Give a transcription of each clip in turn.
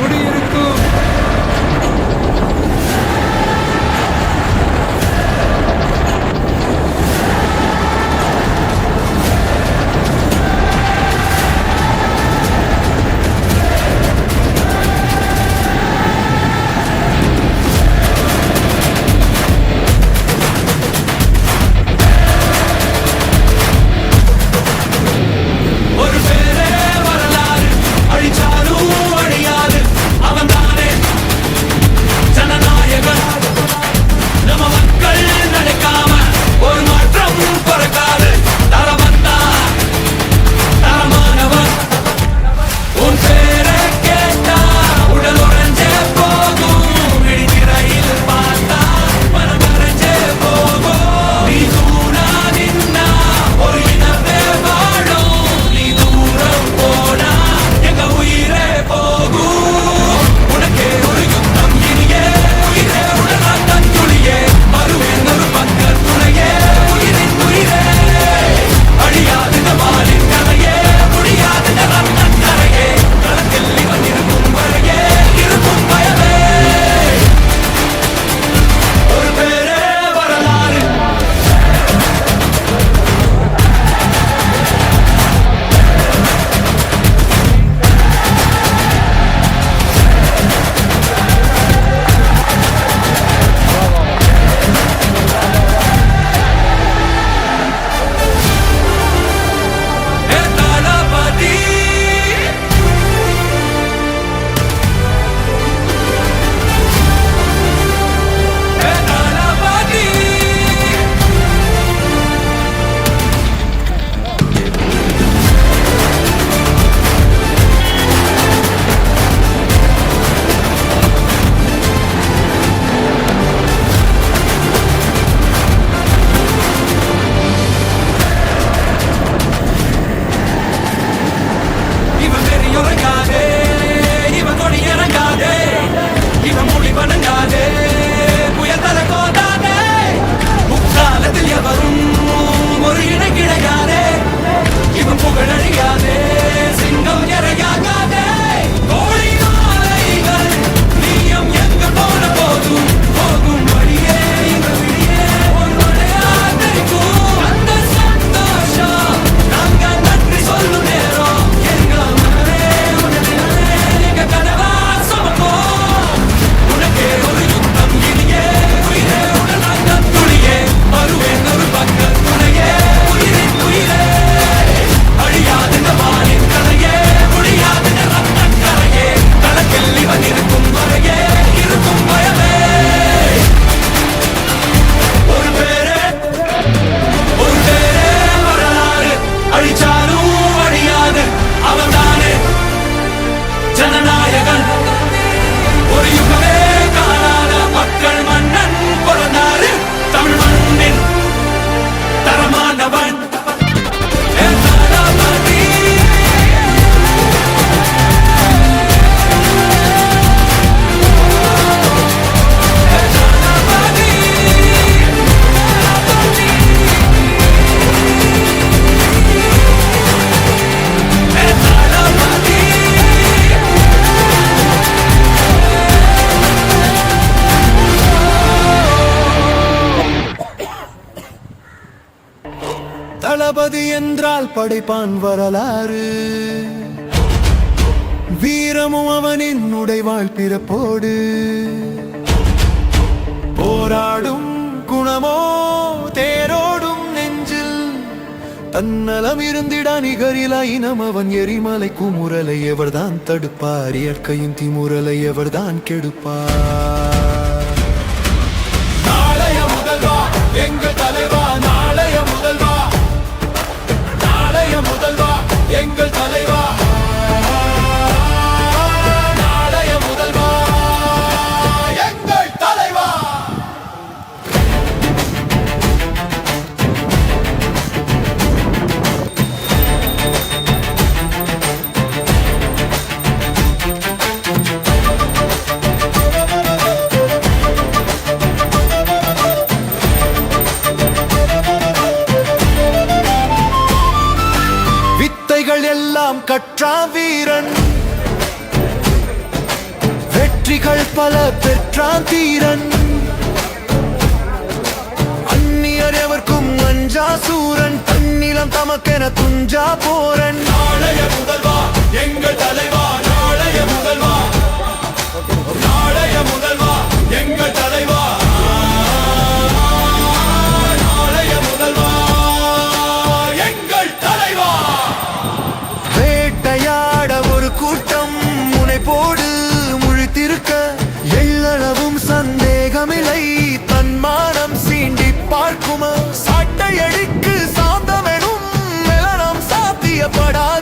குடியிரு தளபதி என்றால் படைப்பான் வரலாறு. வீரமும் அவனின் உடைவாழ் பிறப்போடு. போராடும் குணமோ தேரோடும் நெஞ்சில். தன்னலம் இருந்திடா நிகரிலா இனம் அவன் எரிமலை குமுறலை எவர்தான் தடுப்பார்? இயற்கையின் திமுறலை எவர்தான் கெடுப்பார்? வெற்றிகள் பல பெற்றான் தீரன். அந்நியர் எவர்க்கும் அஞ்சா சூரன். தன்னிலம் தமக்கென துஞ்சா போரன். நாளைய முதல்வா எங்கள் தலைவா நாளைய முதல்வா நாளைய முதல்வா படாத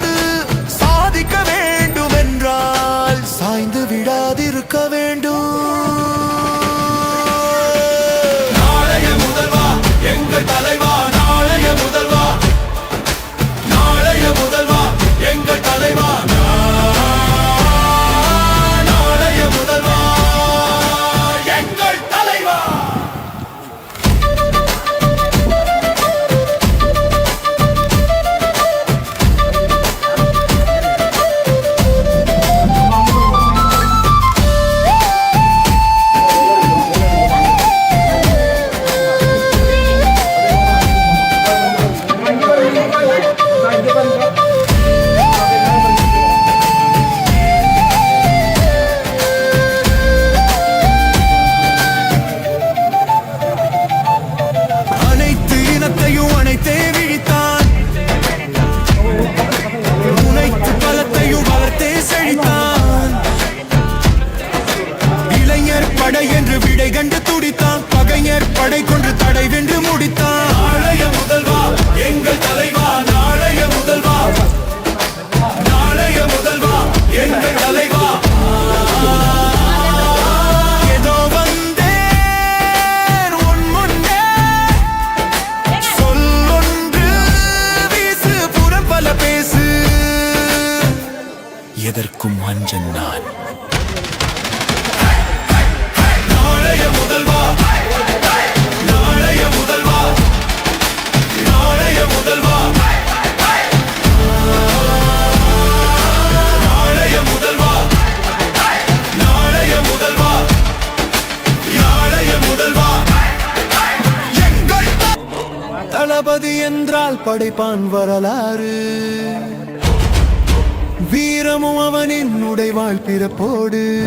படைப்பான் வரலாறு. வீரமும் அவனின் உடைவாழ் பிறப்போடு.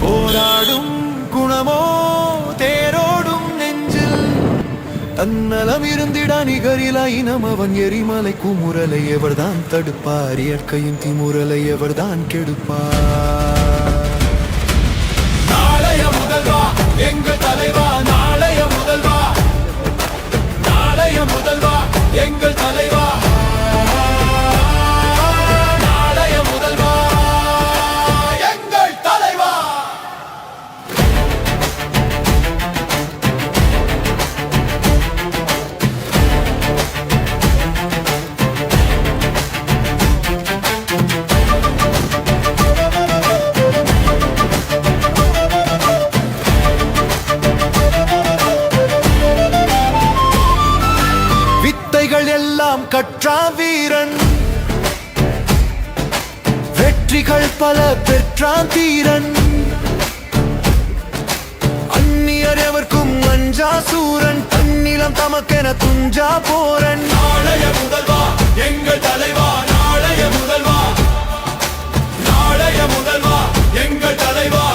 போராடும் குணமோ தேரோடும் நெஞ்சில். தன்னலம் இருந்திடா நிகரிலா இனம் அவன் எரிமலை குமுறலை எவர்தான் தடுப்பார்? இயற்கையின் திமுறலை எவர்தான் கெடுப்பார்? எங்கள் தலை உங்கள் தலைவா? பல பெற்றான் தீரன். அந்நியர் எவர்க்கும் அஞ்சா சூரன். தன்னிலம் தமக்கென துஞ்சா போரன். நாளைய முதல்வா எங்கள் தலைவா நாளைய முதல்வா நாளைய முதல்வா எங்கள் தலைவா.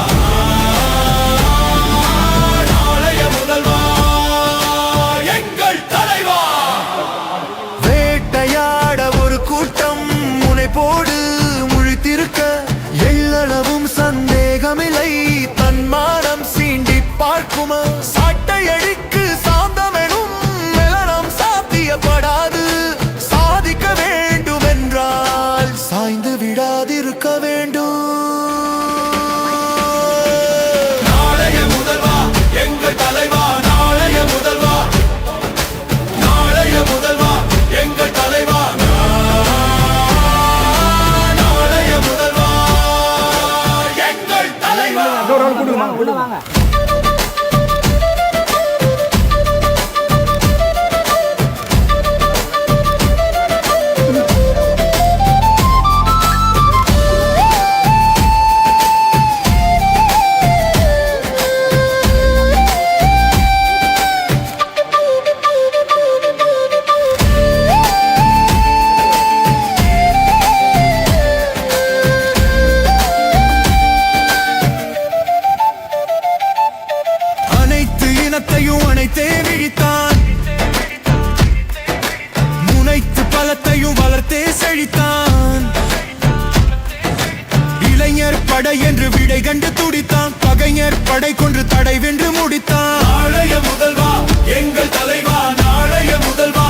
படை கொன்று தடை வென்று முடித்தான். நாளைய முதல்வா எங்கள் தலைவா நாளைய முதல்வா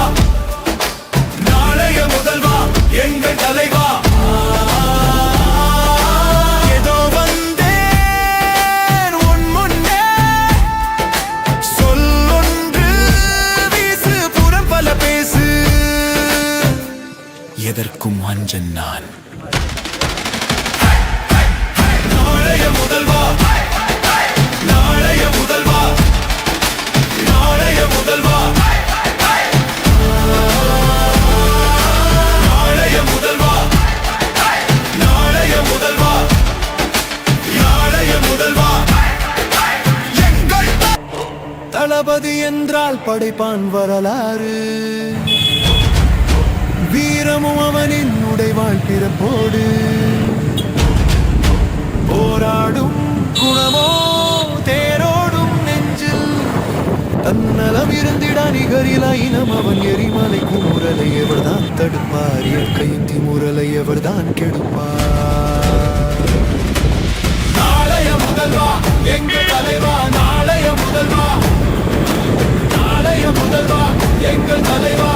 நாளைய முதல்வா எங்கள் தலைவா. எதற்கும் அஞ்சன் நான். நாளைய முதல்வா நாளைய முதல்வா. நாளைய முதல்வா. நாளைய முதல்வா. நாளைய முதல்வா. நாளைய முதல்வா. எங்கள் தளபதி என்றால் படைப்பான் வரலாறு. வீரமும் அவனின் உடைவாழ் பிறப்போடு. போராடும் குணமோ இருந்திட அவன் எரிமலை குமுறலை எவர்தான் தடுப்பார்? இயற்கையின் திமுறலை எவர்தான் கெடுப்பார்? நாளைய முதல்வா எங்கள் தலைவா நாளைய முதல்வா. நாளைய முதல்வா எங்கள் தலைவா.